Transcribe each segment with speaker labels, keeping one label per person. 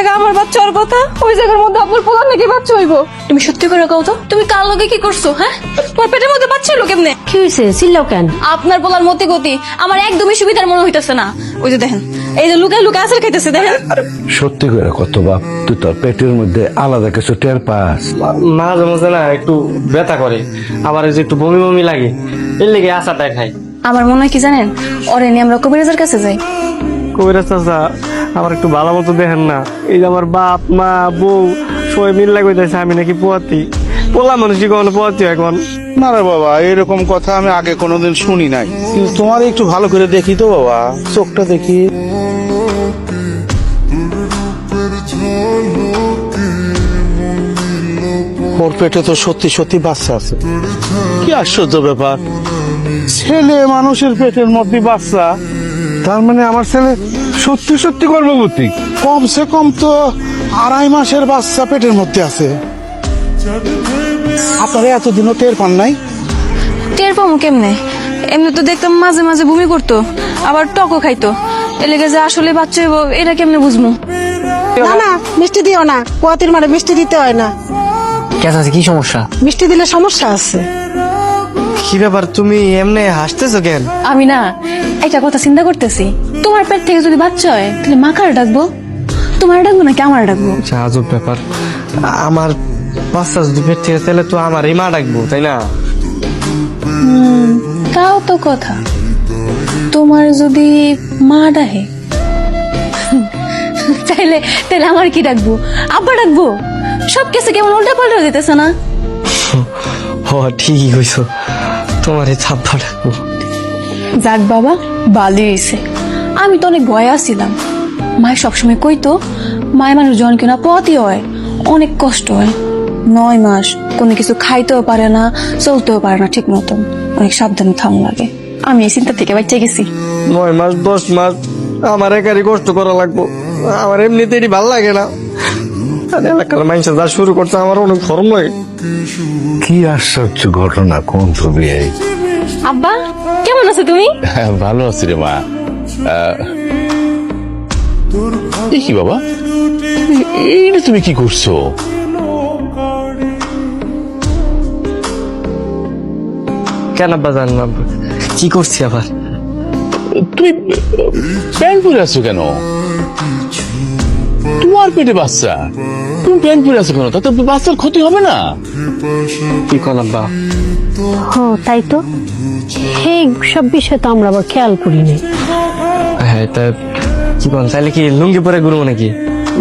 Speaker 1: জায়গা আমার বাচ্চা ওর কথা? ওই জায়গার মধ্যে আপনার পোলার নাকি বাচ্চা হইব? তুমি সত্যি করে কও তো তুমি কার লগে কি করছ হ্যাঁ? তোমার পেটের মধ্যে বাচ্চা হলো কেমনে?
Speaker 2: কি হয়েছে চিল্লাও কেন?
Speaker 1: আপনার পোলার মতে গতি আমার একদমই সুবিধার মনে হইতেছে না। ওই যে দেখেন এই যে লুকায় লুকায় আসার খাইতেছে দেখেন।
Speaker 3: সত্যি করে কত বাপ তুই তোর পেটের মধ্যে আলাদা কিছু টের পাস?
Speaker 4: মাঝে মাঝে না একটু ব্যথা করে। আবার এই যে একটু বমি বমি লাগে এর লেগে আশাটা খাই
Speaker 1: আমার মনে হয় কি জানেন অরেনি আমরা কবিরাজের কাছে যাই।
Speaker 4: কবিরাজ চাচা আমার একটু ভালো মতো দেখেন না। এই যে আমার বাপ, মা, বউ, সবাই মিল লাগবে আমি নাকি পোয়াতি। পোলা মানুষ কি কখনো পোয়াতি এখন?
Speaker 5: না রে বাবা, এরকম কথা আমি আগে কোনোদিন শুনি নাই। কিন্তু তোমার একটু ভালো করে দেখি তো বাবা, চোখটা দেখি। ওর পেটে তো সত্যি সত্যি বাচ্চা আছে। কি আশ্চর্য ব্যাপার। ছেলে মানুষের পেটের মধ্যে বাচ্চা। তার মানে আমার ছেলে সত্যি সত্যি গর্ভবতী। কমসে কম তো আড়াই মাসের বাচ্চা পেটের মধ্যে আছে। আপনারা এতদিনও টের পান নাই?
Speaker 1: টের পাবো কেমনে? এমনি তো দেখতাম মাঝে মাঝে বমি করতো আবার টকও খাইতো। এলেগে যে আসলে বাচ্চা হইব এটা কেমনে বুঝব
Speaker 6: না না মিষ্টি দিও না। পোয়াতির মানে মিষ্টি দিতে হয় না।
Speaker 4: আছে কি সমস্যা?
Speaker 6: মিষ্টি দিলে সমস্যা আছে।
Speaker 4: কি ব্যাপার তুমি এমনি হাসতেছো কেন?
Speaker 1: আমি না একটা কথা চিন্তা করতেছি। তোমার পেট থেকে যদি বাচ্চা হয় তাহলে মা কার ডাকবো? তোমার ডাকবো নাকি আমার ডাকবো?
Speaker 4: আচ্ছা আজব ব্যাপার। আমার বাচ্চা যদি পেট থেকে তাহলে তো আমার মা ডাকবো তাই না?
Speaker 1: তাও তো কথা। তোমার যদি মা ডাহে তাইলে তাহলে আমার কি ডাকবো? আব্বা ডাকবো? সব কিছু কেমন উল্টা পাল্টা যেতেছে না?
Speaker 4: হ ঠিকই কইছো। তোমার ছাপ্পা
Speaker 1: যাক বাবা ভালোই হয়েছে আমি তো অনেক ভয় আসছিলাম মায় সবসময় কইতো মায়ের মানুষ জন কিনা পথই হয় অনেক কষ্ট হয়। নয় মাস কোনো কিছু খাইতেও পারে না চলতেও পারে না ঠিক মতন। অনেক সাবধানে থাম লাগে। আমি এই চিন্তা থেকে বাচ্চা গেছি।
Speaker 4: নয় মাস দশ মাস আমার একারই কষ্ট করা লাগবো। আমার এমনিতেই ভালো লাগে না। আর এলাকার মানুষ যা শুরু করছে আমার অনেক শরম লাগে।
Speaker 3: কি আশ্চর্য ঘটনা কোন ছবি
Speaker 1: আব্বা কেমন আছো তুমি?
Speaker 7: হ্যাঁ, ভালো আছি রে মা। কি বাবা? এ- এইটা তুমি কি করছ?
Speaker 4: কেন আব্বা জান না? কি করছি আবার?
Speaker 7: তুমি প্যান্ট পরে আছো কেন? তোমার পেটে বাচ্চা? তুমি প্যান্ট পরে আছো কেন? তাতে বাচ্চার ক্ষতি হবে না।
Speaker 4: কি কন আব্বা?
Speaker 2: হ তাই তো। সেই সব বিষয় তো আমরা আবার খেয়াল করি নাই
Speaker 4: হ্যাঁ তা কি কন তাহলে কি লুঙ্গি পরে ঘুরবো নাকি?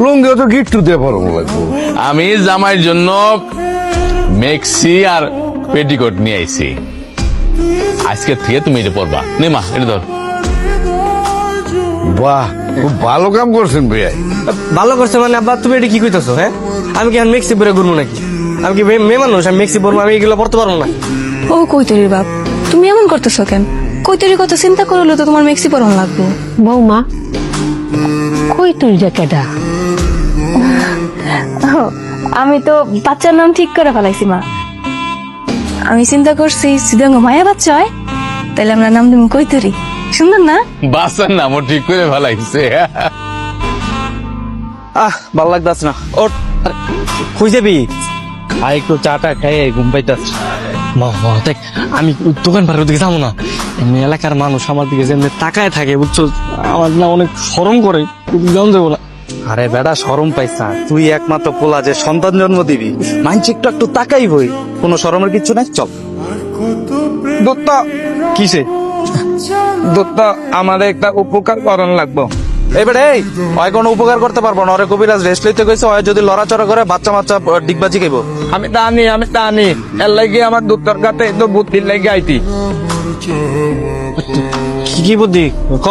Speaker 3: লুঙ্গিও তো গিট্টু দিয়ে পরম লাগবো।
Speaker 7: আমি জামাইয়ের জন্য মেক্সি আর পেটিকোট নিয়ে আইছি। আজকে থেকে তুমি এটা পরবা। নে মা এটা ধর।
Speaker 3: বাহ খুব ভালো কাম করছেন ভাইয়া।
Speaker 4: ভালো করছে মানে আব্বা তুমি এটা কি কইতেছো হ্যাঁ? আমি কি এখন মেক্সি পরে ঘুরবো নাকি? আমি কি মেয়ে মানুষ? আমি মেক্সি পরবো আমি এগুলো পড়তে পারব না।
Speaker 1: ও কৈতরির বাপ তুমি এমন করতেছো কেন? কৈতরির কথা চিন্তা করলে তো তোমার মেক্সি পরন লাগবো।
Speaker 2: বৌমা কই তুই যে কেডা?
Speaker 1: আমি তো বাচ্চার নাম ঠিক করে ফেলাইছি মা। আমি চিন্তা করছি সিদ্ধাঙ্গ মায়া বাচ্চা হয় তাহলে আমরা নাম দিব কৈতরি। সুন্দর না।
Speaker 7: ঠিক করে ভালাইছে
Speaker 8: আহ ভালো লাগতাছ না। ওর
Speaker 4: কই যাবি?
Speaker 8: আর একটু চাটা খাইয়ে ঘুম
Speaker 4: মা, দেখ আমি দোকান পাড়ার দিকে যাব না। এমনি এলাকার মানুষ আমার দিকে যেমনি তাকায় থাকে বুঝছ? আমার না অনেক শরম করে জান যাব না।
Speaker 8: আরে বেটা সরম পাইছা। তুই একমাত্র পোলা যে সন্তান জন্ম দিবি মাইন্স একটু একটু তাকাই হই। কোনো সরমের কিচ্ছু নাই? চল।
Speaker 9: দত্ত
Speaker 4: কিসে?
Speaker 9: দত্ত আমাদের একটা উপকার করণ লাগবো। এবারে এই ওই কোনো উপকার করতে পারব না। ওরে কবিরাজ রেস্ট লইতে কইছে ওই যদি লড়াচড়া করে বাচ্চা বাচ্চা ডিগবাজি খাইব। আমি জানি আমি জানি। এর লাগি আমার দুধ কাতে তো বুদ্ধির লাগি আইতি।
Speaker 4: কি কি বুদ্ধি? ক।